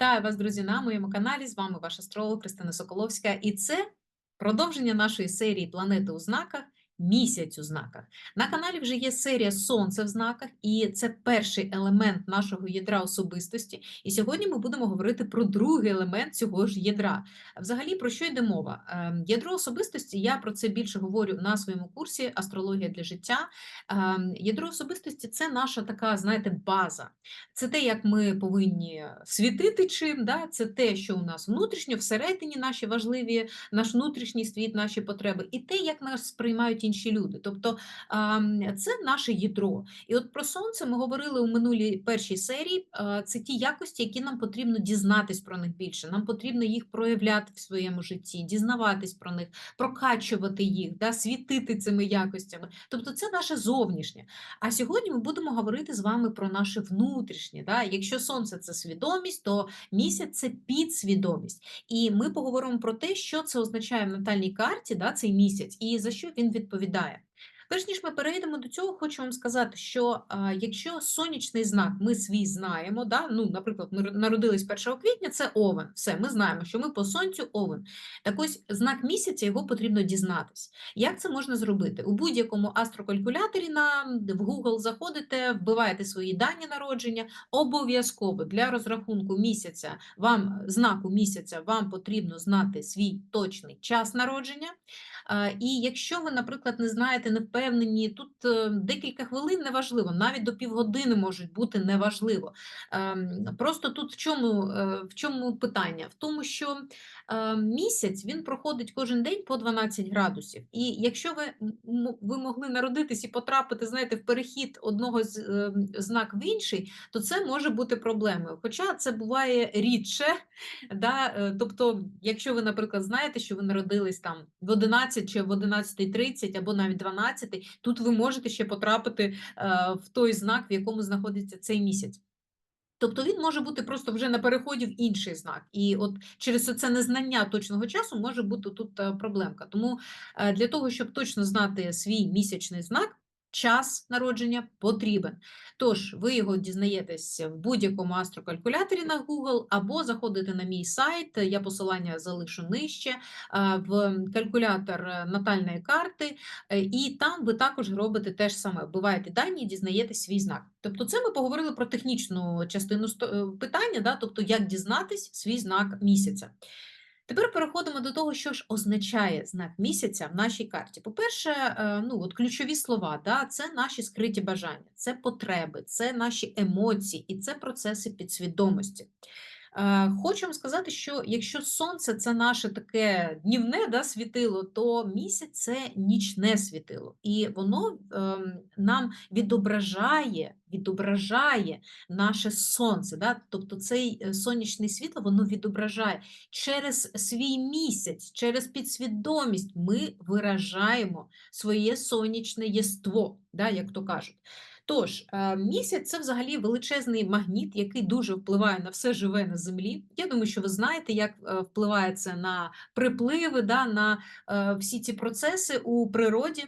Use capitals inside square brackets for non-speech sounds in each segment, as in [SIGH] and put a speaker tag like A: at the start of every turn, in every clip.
A: Вітаю вас, друзі, на моєму каналі. З вами ваш астролог Христина Соколовська, і це продовження нашої серії Планети у знаках. Місяць у знаках. На каналі вже є серія Сонце в знаках, і це перший елемент нашого ядра особистості. І сьогодні ми будемо говорити про другий елемент цього ж ядра. Взагалі, про що йде мова? Ем, Ядро особистості, я про це більше говорю на своєму курсі Астрологія для життя. Ем, Ядро особистості це наша така, знаєте, база. Це те, як ми повинні світити чим, да? це те, що у нас внутрішньо, всередині наші важливі, наш внутрішній світ, наші потреби, і те, як нас сприймають інші люди. Тобто це наше ядро. І от про сонце ми говорили у минулій першій серії. Це ті якості, які нам потрібно дізнатись про них більше. Нам потрібно їх проявляти в своєму житті, дізнаватись про них, прокачувати їх, да? світити цими якостями. Тобто це наше зовнішнє. А сьогодні ми будемо говорити з вами про наше внутрішнє. Да? Якщо сонце це свідомість, то місяць це підсвідомість. І ми поговоримо про те, що це означає в натальній карті, да, цей місяць, і за що він відповідає відповідає. Перш ніж ми перейдемо до цього, хочу вам сказати, що а, якщо сонячний знак ми свій знаємо, да, ну, наприклад, ми народились 1 квітня, це овен. Все, ми знаємо, що ми по сонцю овен. Так ось знак місяця його потрібно дізнатись. Як це можна зробити? У будь-якому астрокалькуляторі на в Google заходите, вбиваєте свої дані народження. Обов'язково для розрахунку місяця вам знаку місяця вам потрібно знати свій точний час народження. А, І якщо ви, наприклад, не знаєте, не впевнені, тут е, декілька хвилин неважливо, навіть до півгодини можуть бути неважливо. Ем, Просто тут в чому, е, в чому питання? В тому, що е, місяць він проходить кожен день по 12 градусів. І якщо ви, м- ви могли народитись і потрапити, знаєте, в перехід одного з знак в інший, то це може бути проблемою. Хоча це буває рідше. [LAUGHS] Да? Тобто, якщо ви, наприклад, знаєте, що ви народились там в 11 чи в 11.30 або навіть 12, тут ви можете ще потрапити е, в той знак, в якому знаходиться цей місяць. Тобто він може бути просто вже на переході в інший знак. І от через це незнання точного часу може бути тут е, проблемка. Тому е, для того, щоб точно знати свій місячний знак, час народження потрібен. Тож, ви його дізнаєтесь в будь-якому астрокалькуляторі на Google, або заходите на мій сайт, я посилання залишу нижче, в калькулятор е, натальної карти, е, і там ви також робите те ж саме, вбиваєте дані і дізнаєтесь свій знак. Тобто, це ми поговорили про технічну частину е, питання, да? тобто як дізнатись свій знак місяця. Тепер переходимо до того, що ж означає знак місяця в нашій карті. По-перше, е, ну от ключові слова, да, це наші скриті бажання, це потреби, це наші емоції і це процеси підсвідомості. Е, Хочу вам сказати, що якщо сонце це наше таке днівне да, світило, то місяць це нічне світило, і воно ем, нам відображає, відображає наше сонце. Да? Тобто цей е, сонячне світло воно відображає через свій місяць, через підсвідомість ми виражаємо своє сонячне єство, да, як то кажуть. Тож, е, місяць це взагалі величезний магніт, який дуже впливає на все живе на землі. Я думаю, що ви знаєте, як е, впливає це на припливи, да, на е, всі ці процеси у природі.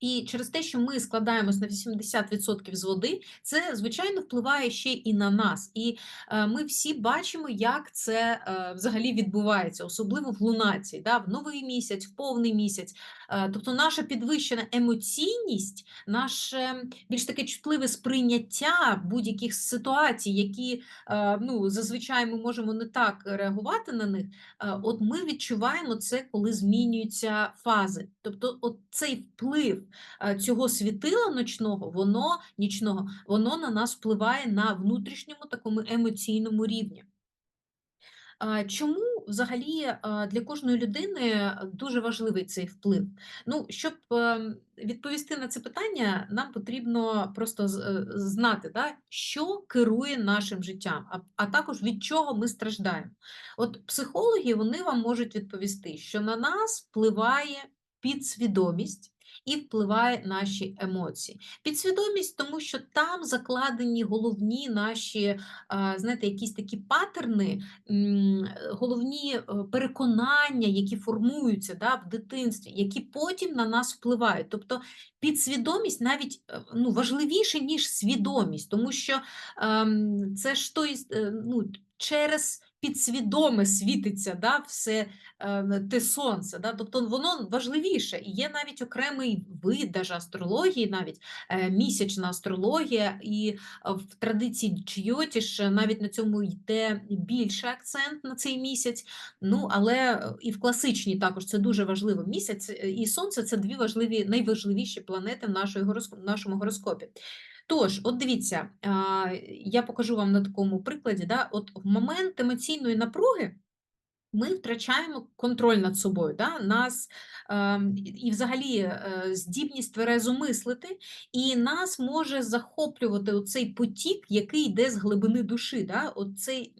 A: І через те, що ми складаємось на 80% з води, це звичайно впливає ще і на нас. І е, ми всі бачимо, як це е, взагалі відбувається, особливо в лунації, да, в новий місяць, в повний місяць. Е, тобто наша підвищена емоційність, наше більш таке чутливе сприйняття будь-яких ситуацій, які ну, зазвичай ми можемо не так реагувати на них. От ми відчуваємо це, коли змінюються фази. Тобто, от цей вплив цього світила ночного, воно нічного, воно на нас впливає на внутрішньому такому емоційному рівні. Чому взагалі для кожної людини дуже важливий цей вплив? Ну, щоб ем, відповісти на це питання, нам потрібно просто е, знати, да, що керує нашим життям, а також від чого ми страждаємо. От психологи вони вам можуть відповісти, що на нас впливає підсвідомість. І впливає наші емоції. Підсвідомість, тому що там закладені головні наші, знаєте, якісь такі патерни, головні е, переконання, які формуються да, в дитинстві, які потім на нас впливають. Тобто підсвідомість навіть е, ну, важливіше, ніж свідомість, тому що ем, це ж той, е, ну, через підсвідоме світиться да, все е, те сонце. Да? Тобто воно важливіше. І є навіть окремий вид даже астрології, навіть е, місячна астрологія, і е, в традиції Чйотіш навіть на цьому йде більше акцент на цей місяць. Ну, але е, і в класичній також це дуже важливо. Місяць е, і сонце це дві важливі, найважливіші планети в нашої нашому гороскопі. Тож, от дивіться, я покажу вам на такому прикладі, да, от в момент емоційної напруги ми втрачаємо контроль над собою, да? нас ем, і- взагалі е, здібність тверезо мислити, і нас може захоплювати оцей потік, який йде з глибини душі. Да? Оцей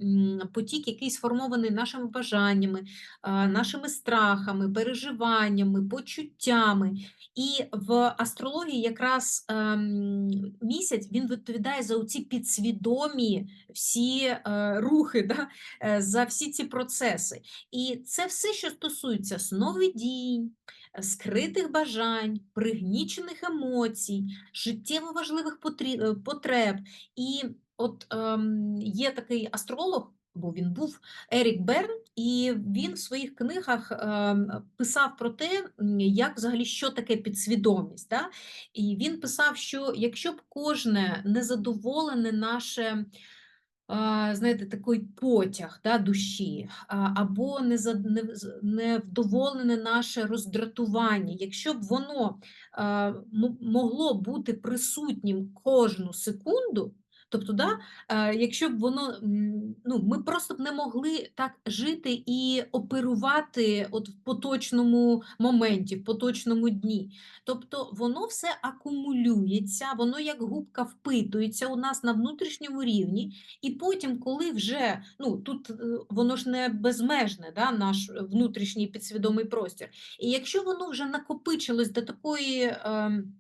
A: потік, який сформований нашими бажаннями, а, нашими страхами, переживаннями, почуттями. І в астрології якраз ем, місяць він відповідає за оці підсвідомі всі е, рухи, да? е, за всі ці процеси. І це все, що стосується сновидінь, е, скритих бажань, пригнічених емоцій, життєво важливих е, потреб. І от ем, є такий астролог, бо він був Ерік Берн, і він в своїх книгах ем, писав про те, як взагалі що таке підсвідомість. Да? І він писав, що якщо б кожне незадоволене наше знаєте, такий потяг да, душі, або невдоволене наше роздратування, якщо б воно могло бути присутнім кожну секунду, тобто, да, якщо б воно, ну, ми просто б не могли так жити і оперувати от в поточному моменті, в поточному дні. Тобто воно все акумулюється, воно як губка впитується у нас на внутрішньому рівні. І потім, коли вже ну тут е, воно ж не безмежне, да, наш внутрішній підсвідомий простір. І якщо воно вже накопичилось до такої. ем,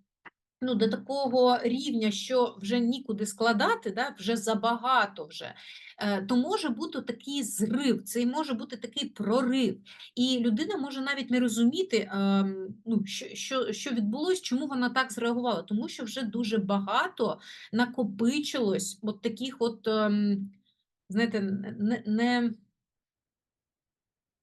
A: Ну, до такого рівня, що вже нікуди складати, да, вже забагато вже, е, то може бути такий зрив, це може бути такий прорив. І людина може навіть не розуміти, ем, ну, що, що, що відбулось, чому вона так зреагувала, тому що вже дуже багато накопичилось от таких от, ем, знаєте, не, не,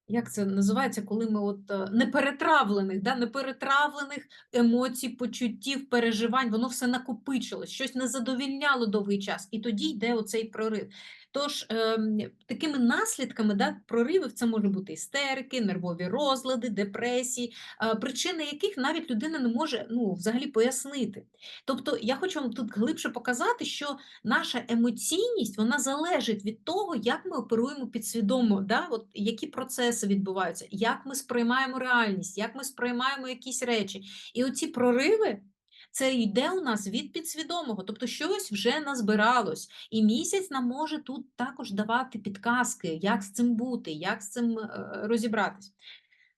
A: як це називається, коли ми от е, неперетравлених, да, неперетравлених емоцій, почуттів, переживань, воно все накопичилось, щось не задовільняло довгий час, і тоді йде оцей прорив. Тож ем, такими наслідками да, проривів це може бути істерики, нервові розлади, депресії, е, причини яких навіть людина не може ну, взагалі пояснити. Тобто я хочу вам тут глибше показати, що наша емоційність вона залежить від того, як ми оперуємо підсвідомо, да? От які процеси відбуваються, як ми сприймаємо реальність, як ми сприймаємо якісь речі. І оці прориви. Це йде у нас від підсвідомого, тобто щось вже назбиралось, і місяць нам може тут також давати підказки, як з цим бути, як з цим е, розібратись.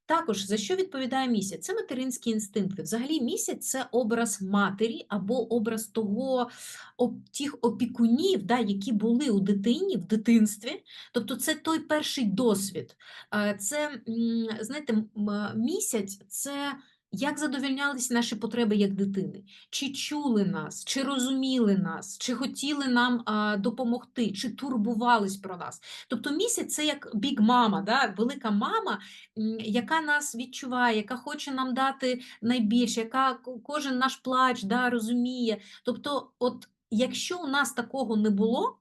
A: Також за що відповідає місяць? Це материнські інстинкти. Взагалі, місяць це образ матері або образ того тих опікунів, да, які були у дитині в дитинстві. Тобто, це той перший досвід. Е, Це, знаєте, е, місяць це. Як задовольнялись наші потреби як дитини? Чи чули нас, чи розуміли нас, чи хотіли нам а, допомогти, чи турбувались про нас? Тобто місяць це як бік мама, да? велика мама, яка нас відчуває, яка хоче нам дати найбільше, яка кожен наш плач да, розуміє. Тобто, от якщо у нас такого не було,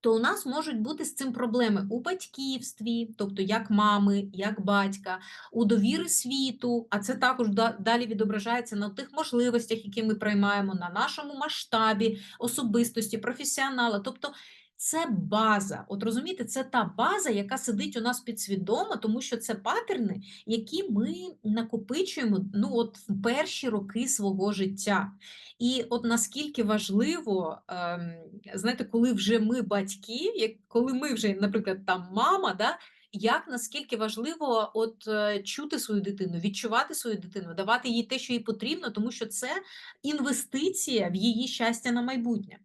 A: то у нас можуть бути з цим проблеми у батьківстві, тобто як мами, як батька, у довіри світу, а це також да- далі відображається на тих можливостях, які ми приймаємо, на нашому масштабі особистості, професіонала. Тобто це база. От розумієте, це та база, яка сидить у нас підсвідомо, тому що це патерни, які ми накопичуємо ну, от в перші роки свого життя. І от наскільки важливо, ем, знаєте, коли вже ми батьки, як коли ми вже, наприклад, там мама, да, як наскільки важливо от е, чути свою дитину, відчувати свою дитину, давати їй те, що їй потрібно, тому що це інвестиція в її щастя на майбутнє.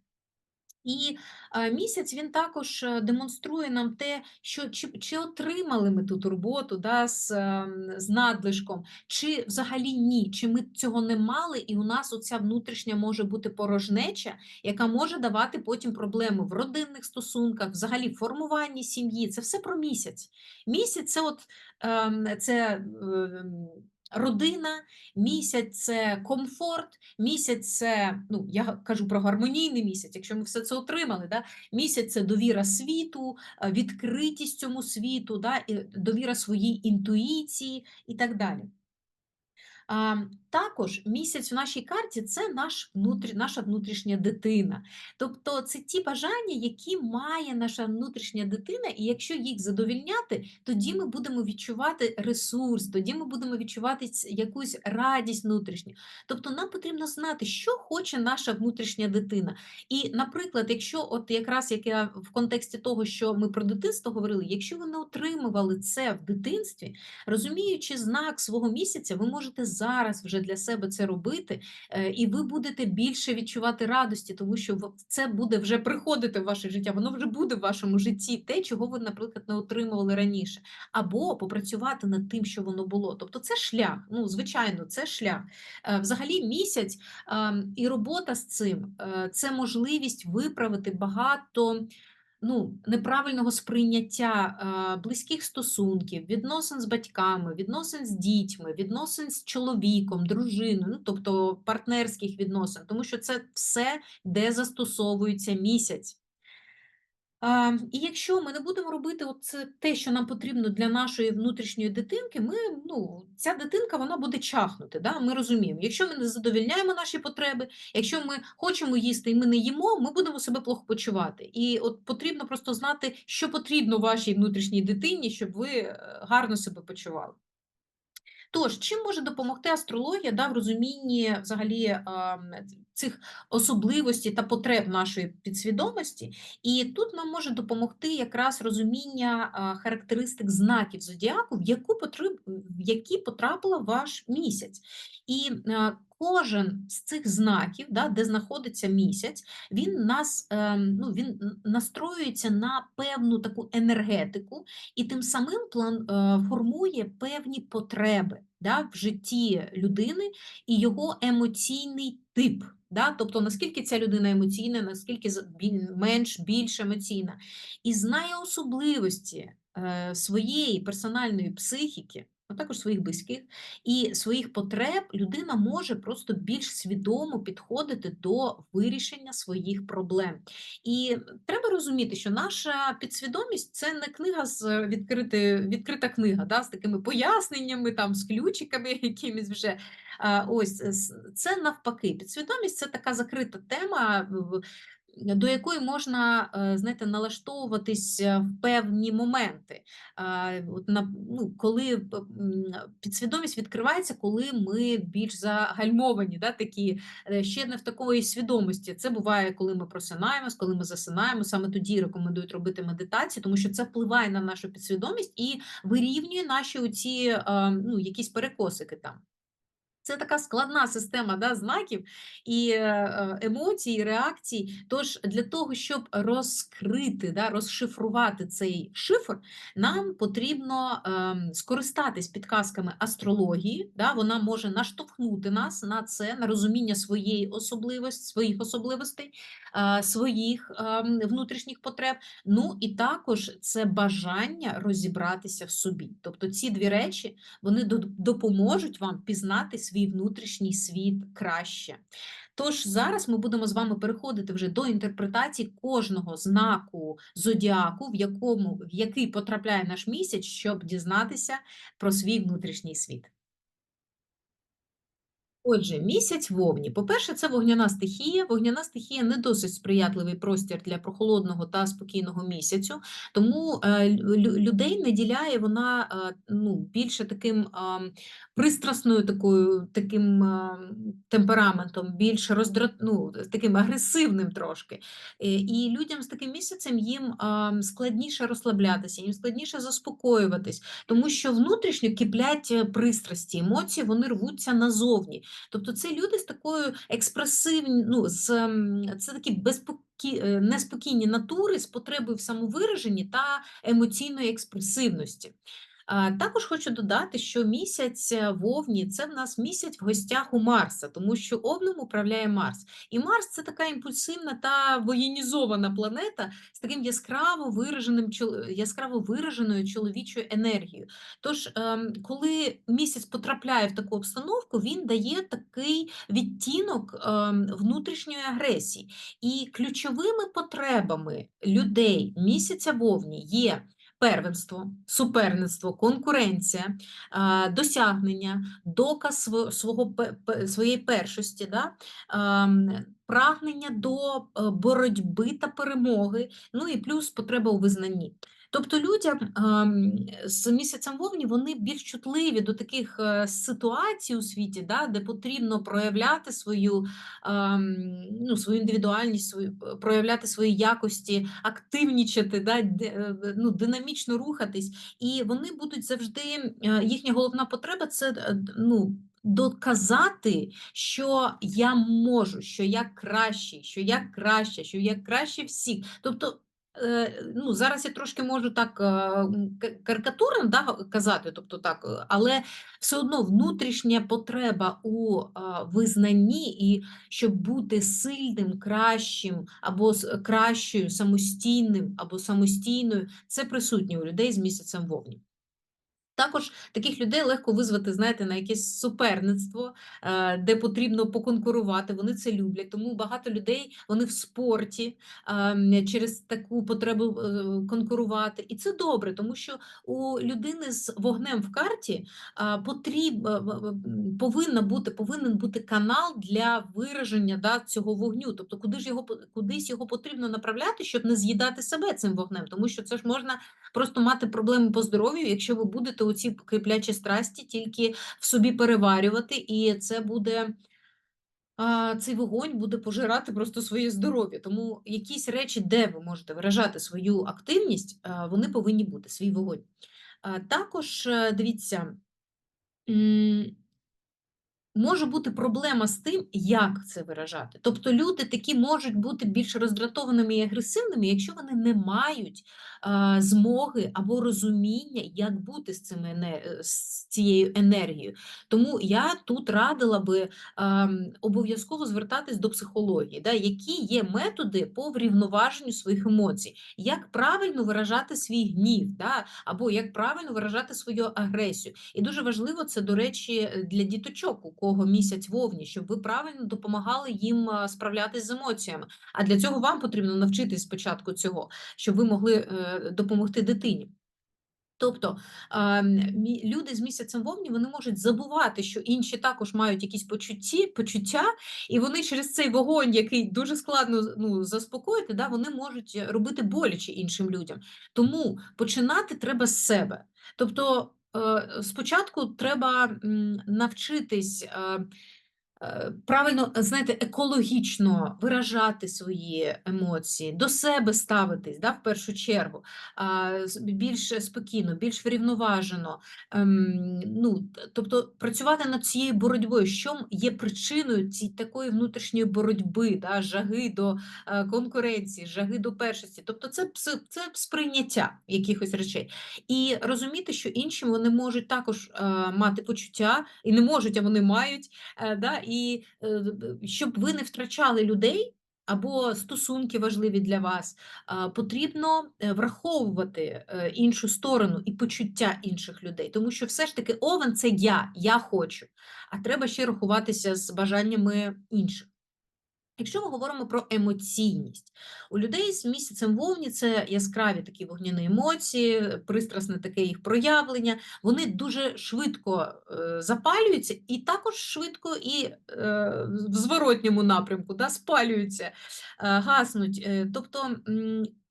A: І е, місяць він також е, демонструє нам те, що чи, чи отримали ми ту турботу да, з, ем, з надлишком, чи взагалі ні, чи ми цього не мали, і у нас оця внутрішня може бути порожнеча, яка може давати потім проблеми в родинних стосунках, взагалі формуванні сім'ї. Це все про місяць. Місяць це от ем, це. Родина, місяць це комфорт, місяць це, ну я кажу про гармонійний місяць, якщо ми все це отримали. Да? Місяць це довіра світу, е, відкритість цьому світу, да? довіра своїй інтуїції і так далі. Також місяць в нашій карті це наш внутрі, наша внутрішня дитина. Тобто це ті бажання, які має наша внутрішня дитина, і якщо їх задовільняти, тоді ми будемо відчувати ресурс, тоді ми будемо відчувати якусь радість внутрішню. Тобто нам потрібно знати, що хоче наша внутрішня дитина. І, наприклад, якщо от якраз як я в контексті того, що ми про дитинство говорили, якщо ви не отримували це в дитинстві, розуміючи знак свого місяця, ви можете зараз вже для себе це робити, е, і ви будете більше відчувати радості, тому що це буде вже приходити в ваше життя, воно вже буде в вашому житті, те, чого ви, наприклад, не отримували раніше, або попрацювати над тим, що воно було. Тобто, це шлях. Ну, звичайно, це шлях. Е, взагалі, місяць ем, і робота з цим е, це можливість виправити багато ну, неправильного сприйняття е, близьких стосунків, відносин з батьками, відносин з дітьми, відносин з чоловіком, дружиною, ну, тобто партнерських відносин, тому що це все, де застосовується місяць. І якщо ми не будемо робити це те, що нам потрібно для нашої внутрішньої дитинки, ми, ну, ця дитинка вона буде чахнути. Да? Ми розуміємо, якщо ми не задовільняємо наші потреби, якщо ми хочемо їсти і ми не їмо, ми будемо себе плохо почувати. І от потрібно просто знати, що потрібно вашій внутрішній дитині, щоб ви е, гарно себе почували. Тож, чим може допомогти астрологія да, в розумінні взагалі цих особливостей та потреб нашої підсвідомості? І тут нам може допомогти якраз розуміння характеристик знаків зодіаку, в яку потреб, в які потрапила ваш місяць. І Кожен з цих знаків, да, де знаходиться місяць, він нас ем, ну, він настроюється на певну таку енергетику і тим самим план е, формує певні потреби да, в житті людини і його емоційний тип. Да? Тобто, наскільки ця людина емоційна, наскільки менш більш емоційна, і знає особливості е, своєї персональної психіки а також своїх близьких і своїх потреб людина може просто більш свідомо підходити до вирішення своїх проблем. І треба розуміти, що наша підсвідомість це не книга з відкрити, відкрита книга, да, з такими поясненнями, там, з ключиками [LAUGHS] якимись вже. Ось це навпаки. Підсвідомість це така закрита тема до якої можна е, знаєте, налаштовуватись е, в певні моменти. От на, ну, Коли підсвідомість відкривається, коли ми більш загальмовані, да, такі, е, ще не в такої свідомості. Це буває, коли ми просинаємось, коли ми засинаємо. Саме тоді рекомендують робити медитацію, тому що це впливає на нашу підсвідомість і вирівнює наші оці, ну, якісь перекосики там. Це така складна система да, знаків і е, е, емоцій, реакцій. Тож для того, щоб розкрити, да, розшифрувати цей шифр, нам потрібно ем, скористатись підказками астрології. Да, Вона може наштовхнути нас на це, на розуміння своєї особливості, своїх особливостей, е, своїх ем, внутрішніх потреб. Ну і також це бажання розібратися в собі. Тобто ці дві речі вони допоможуть вам пізнати свій свій внутрішній світ краще. Тож зараз ми будемо з вами переходити вже до інтерпретації кожного знаку зодіаку, в якому в який потрапляє наш місяць, щоб дізнатися про свій внутрішній світ. Отже, місяць вовні. По-перше, це вогняна стихія. Вогняна стихія не досить сприятливий простір для прохолодного та спокійного місяцю, тому е, лю- людей наділяє вона е, ну, більше таким а, пристрасною такою, таким темпераментом, більш роздра... ну, таким агресивним трошки. Е, І людям з таким місяцем їм складніше розслаблятися, їм складніше заспокоюватись, тому що внутрішньо киплять е, пристрасті, емоції, вони рвуться назовні. Тобто це люди з такою експресивною, ну, з, ем, це такі безпокі... е, неспокійні натури з потребою в самовираженні та емоційної експресивності. Також хочу додати, що місяць е, вовні це в нас місяць в гостях у Марса, тому що овном управляє Марс. І Марс це така імпульсивна та воєнізована планета з таким яскраво вираженим чол- яскраво вираженою чоловічою енергією. Тож, ем, коли місяць потрапляє в таку обстановку, він дає такий відтінок ем, внутрішньої агресії. І ключовими потребами людей місяця вовні є. Первенство, суперництво, конкуренція, досягнення, доказ свого своєї першості, да? прагнення до е, боротьби та перемоги, ну і плюс потреба у визнанні. Тобто людям з місяцем вовні вони більш чутливі до таких е, ситуацій у світі, да, де потрібно проявляти свою, ну, свою індивідуальність, свою, проявляти свої якості, активнічати, да, е, ну, динамічно рухатись. І вони будуть завжди, е, їхня головна потреба це е, ну, доказати, що я можу, що я кращий, що я краща, що я краще всіх. Тобто, е, ну, зараз я трошки можу так карикатурно да, казати, тобто так, але все одно внутрішня потреба у визнанні і щоб бути сильним, кращим або кращою, самостійним або самостійною, це присутнє у людей з місяцем вовні. Також таких людей легко визвати, знаєте, на якесь суперництво, е, де потрібно поконкурувати. Вони це люблять. Тому багато людей вони в спорті ем, через таку потребу е, конкурувати. І це добре, тому що у людини з вогнем в карті потріб, е, м, повинна бути, повинен бути канал для вираження да, цього вогню. Тобто, куди ж його кудись його потрібно направляти, щоб не з'їдати себе цим вогнем, тому що це ж можна просто мати проблеми по здоров'ю, якщо ви будете оці киплячі страсті тільки в собі переварювати, і це буде. Цей вогонь буде пожирати просто своє здоров'я. Тому якісь речі, де ви можете виражати свою активність, вони повинні бути, свій вогонь. Також е, дивіться, може бути проблема з тим, як це виражати. Тобто люди такі можуть бути більш роздратованими і агресивними, якщо вони не мають змоги або розуміння, як бути з цими е, з цією енергією. Тому я тут радила би обов'язково звертатись до психології, да, які є методи по врівноваженню своїх емоцій, як правильно виражати свій гнів, да, або як правильно виражати свою агресію. І дуже важливо це, до речі, для діточок, у кого місяць вовні, щоб ви правильно допомагали їм а, справлятись з емоціями. А для цього вам потрібно навчитись спочатку цього, щоб ви могли е, допомогти дитині. Тобто люди з місяцем вовні вони можуть забувати, що інші також мають якісь почутті, почуття, і вони через цей вогонь, який дуже складно ну, заспокоїти, да, вони можуть робити боляче іншим людям. Тому починати треба з себе. Тобто, е, спочатку треба навчитись. Е, Правильно, знаєте, екологічно виражати свої емоції, до себе ставитись да, в першу чергу, більш спокійно, більш врівноважено. Ем, ну, тобто працювати над цією боротьбою, що є причиною ці, такої внутрішньої боротьби, да, жаги до е, конкуренції, жаги до першості. Тобто це, це сприйняття якихось речей. І розуміти, що інші вони можуть також е, мати почуття, і не можуть, а вони мають. Да, і е, б- щоб ви не втрачали людей або стосунки важливі для вас, потрібно е, враховувати е, іншу сторону і почуття інших людей. Тому що все ж таки овен це я, я хочу, а треба ще рахуватися з бажаннями інших. Якщо ми говоримо про емоційність, у людей з місяцем вовні це яскраві такі вогняні емоції, пристрасне таке їх проявлення. Вони дуже швидко е, запалюються і також швидко і е, в зворотньому напрямку да, спалюються, е, гаснуть. Тобто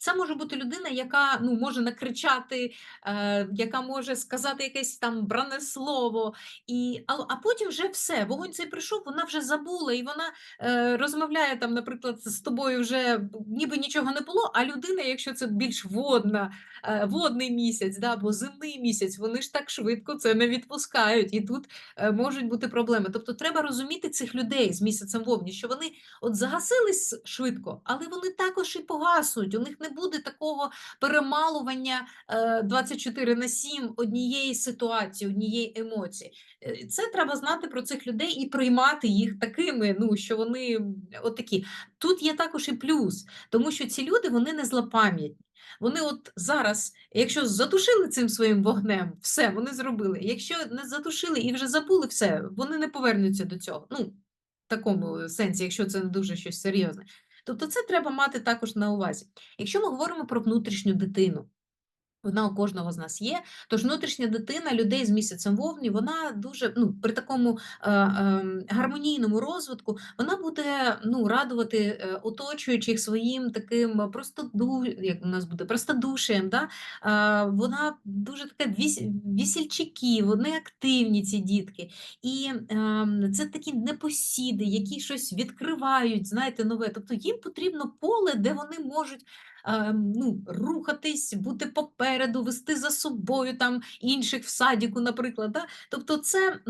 A: це може бути людина, яка ну, може накричати, е, яка може сказати якесь там бране слово, і, а, а потім вже все, вогонь цей прийшов, вона вже забула, і вона е, розмовляє там, наприклад, з тобою вже ніби нічого не було, а людина, якщо це більш водна, е, водний місяць да, або земний місяць, вони ж так швидко це не відпускають, і тут е, можуть бути проблеми. Тобто треба розуміти цих людей з місяцем вовні, що вони от загасились швидко, але вони також і погаснуть. У них не буде такого перемалування е, 24 на 7 однієї ситуації, однієї емоції. Е, Це треба знати про цих людей і приймати їх такими, ну що вони отакі. Тут є також і плюс, тому що ці люди вони не злопам'ятні. Вони от зараз, якщо затушили цим своїм вогнем, все вони зробили. Якщо не затушили і вже забули все, вони не повернуться до цього. Ну, в такому сенсі, якщо це не дуже щось серйозне. Тобто це треба мати також на увазі. Якщо ми говоримо про внутрішню дитину, вона у кожного з нас є. Тож внутрішня дитина людей з місяцем вовні, вона дуже ну, при такому е, е, гармонійному розвитку вона буде ну, радувати е, оточуючих своїм таким простоду, як у нас буде простодушієм. Да? Е, вона дуже така віс, вісільчаки, вони активні, ці дітки. І е, це такі непосіди, які щось відкривають, знаєте, нове. Тобто їм потрібно поле, де вони можуть ну, рухатись, бути попереду, вести за собою там інших в садіку, наприклад. Да? Тобто, це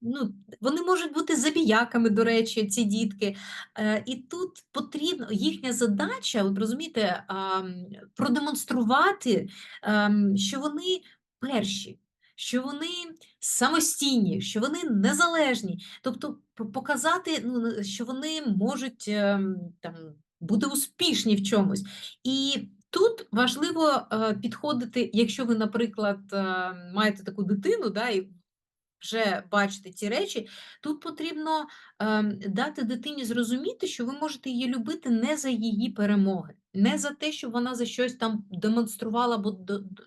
A: ну, вони можуть бути забіяками, до речі, ці дітки. Е, і тут потрібно їхня задача, от розумієте, продемонструвати, ем, що вони перші. Що вони самостійні, що вони незалежні, тобто показати, ну, що вони можуть ем, там бути успішні в чомусь. І тут важливо е, підходити, якщо ви, наприклад, е, маєте таку дитину, да, і вже бачите ці речі, тут потрібно ем, дати дитині зрозуміти, що ви можете її любити не за її перемоги, не за те, що вона за щось там демонструвала або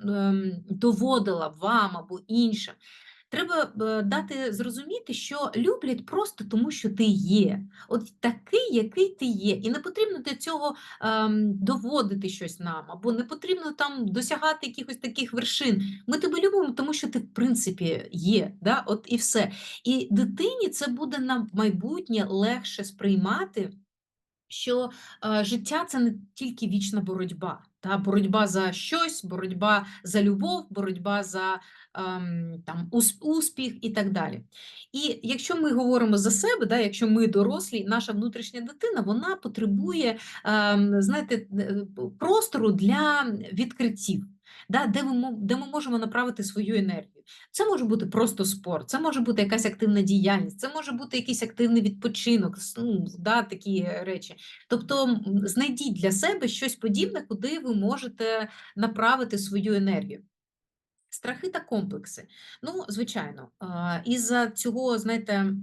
A: ем, доводила вам або іншим. Треба е, дати зрозуміти, що люблять просто тому, що ти є. От такий, який ти є. І не потрібно для цього ем, доводити щось нам, або не потрібно там досягати якихось таких вершин. Ми тебе любимо, тому що ти, в принципі, є. Да? От і все. І дитині це буде на майбутнє легше сприймати що е, життя це не тільки вічна боротьба, та боротьба за щось, боротьба за любов, боротьба за ем, там, успіх і так далі. І якщо ми говоримо за себе, да, якщо ми дорослі, наша внутрішня дитина вона потребує ем, знаєте, простору для відкриттів. Да, де, ми, де ми можемо направити свою енергію. Це може бути просто спорт, це може бути якась активна діяльність, це може бути якийсь активний відпочинок, ну, да, такі речі. Тобто знайдіть для себе щось подібне, куди ви можете направити свою енергію. Страхи та комплекси. Ну, звичайно, із-за цього, знаєте,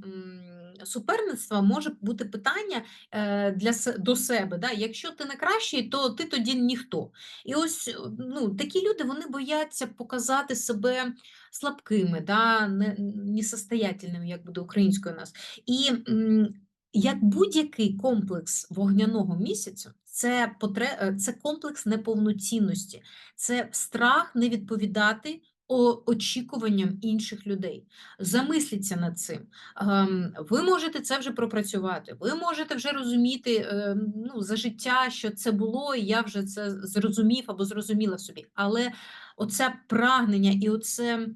A: суперництва може бути питання е, для до себе. Да? Якщо ти не кращий, то ти тоді ніхто. І ось е, ну, такі люди вони бояться показати себе слабкими, да? несостоятельними, як буде українською у нас. І як будь-який комплекс вогняного місяцю, це, потре- е, це комплекс неповноцінності, це страх не відповідати очікуванням інших людей. Замисліться над цим. Ем, Ви можете це вже пропрацювати. Ви можете вже розуміти е, ну, за життя, що це було, і я вже це зрозумів або зрозуміла собі. Але оце прагнення і оце.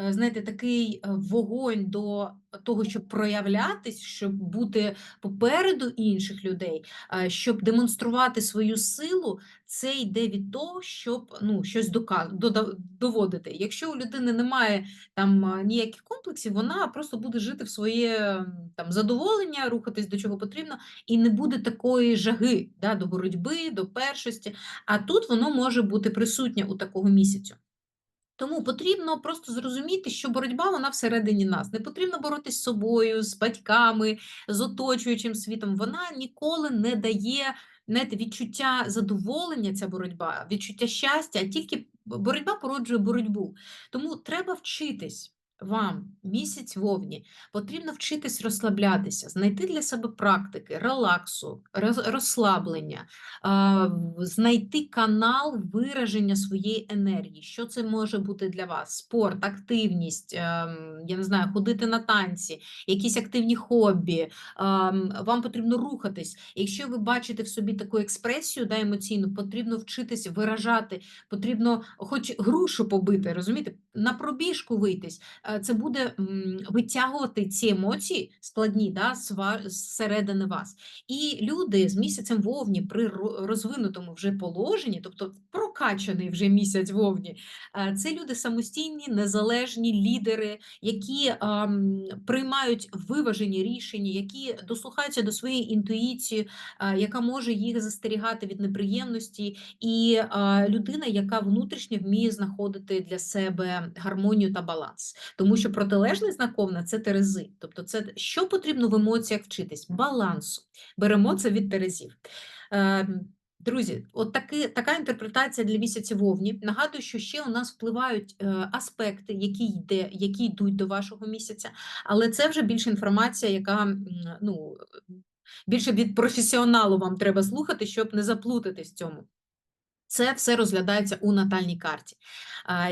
A: Е, Знаєте, такий е, вогонь до того, щоб проявлятись, щоб бути попереду інших людей, е, щоб демонструвати свою силу, це йде від того, щоб ну, щось доводити. Якщо у людини немає там ніяких комплексів, вона просто буде жити в своє там задоволення, рухатись до чого потрібно, і не буде такої жаги да, до боротьби, до першості. А тут воно може бути присутнє у такого місяцю. Тому потрібно просто зрозуміти, що боротьба вона всередині нас. Не потрібно боротися з собою, з батьками, з оточуючим світом. Вона ніколи не дає знаєте, відчуття задоволення, ця боротьба, відчуття щастя, а тільки боротьба породжує боротьбу. Тому треба вчитись. Вам місяць вовні потрібно вчитись розслаблятися, знайти для себе практики, релаксу, розслаблення, знайти канал вираження своєї енергії. Що це може бути для вас? Спорт, активність, ем, я не знаю, ходити на танці, якісь активні хобі. ем, Вам потрібно рухатись. Якщо ви бачите в собі таку експресію да, емоційну, потрібно вчитись виражати, потрібно хоч грушу побити, розумієте, на пробіжку вийтись. Е, Це буде витягувати ці емоції складні да, зсередини вас. І люди з місяцем вовні при ро- розвинутому вже положенні, тобто прокачаний вже місяць вовні, е, це люди самостійні, незалежні лідери, які приймають виважені рішення, які дослухаються до своєї інтуїції, е, яка може їх застерігати від неприємності, і людина, яка внутрішньо вміє знаходити для себе гармонію та баланс. Тому що протилежний знак Овна – це терези. Тобто, це що потрібно в емоціях вчитись? Балансу. Беремо це від терезів. Е, Друзі, от таки, така інтерпретація для місяця вовні. Нагадую, що ще у нас впливають е, аспекти, які, йде, які йдуть до вашого місяця, але це вже більше інформація, яка ну, більше від професіоналу вам треба слухати, щоб не заплутатись в цьому. Це все розглядається у натальній карті.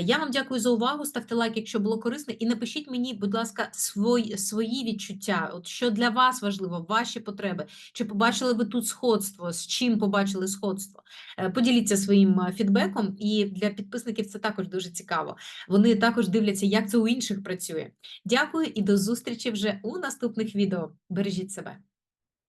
A: Я вам дякую за увагу. Ставте лайк, якщо було корисно, і напишіть мені, будь ласка, свої, свої відчуття. От що для вас важливо, ваші потреби. Чи побачили ви тут сходство? З чим побачили сходство? Е, Поділіться своїм е, фідбеком, і для підписників це також дуже цікаво. Вони також дивляться, як це у інших працює. Дякую і до зустрічі вже у наступних відео. Бережіть себе.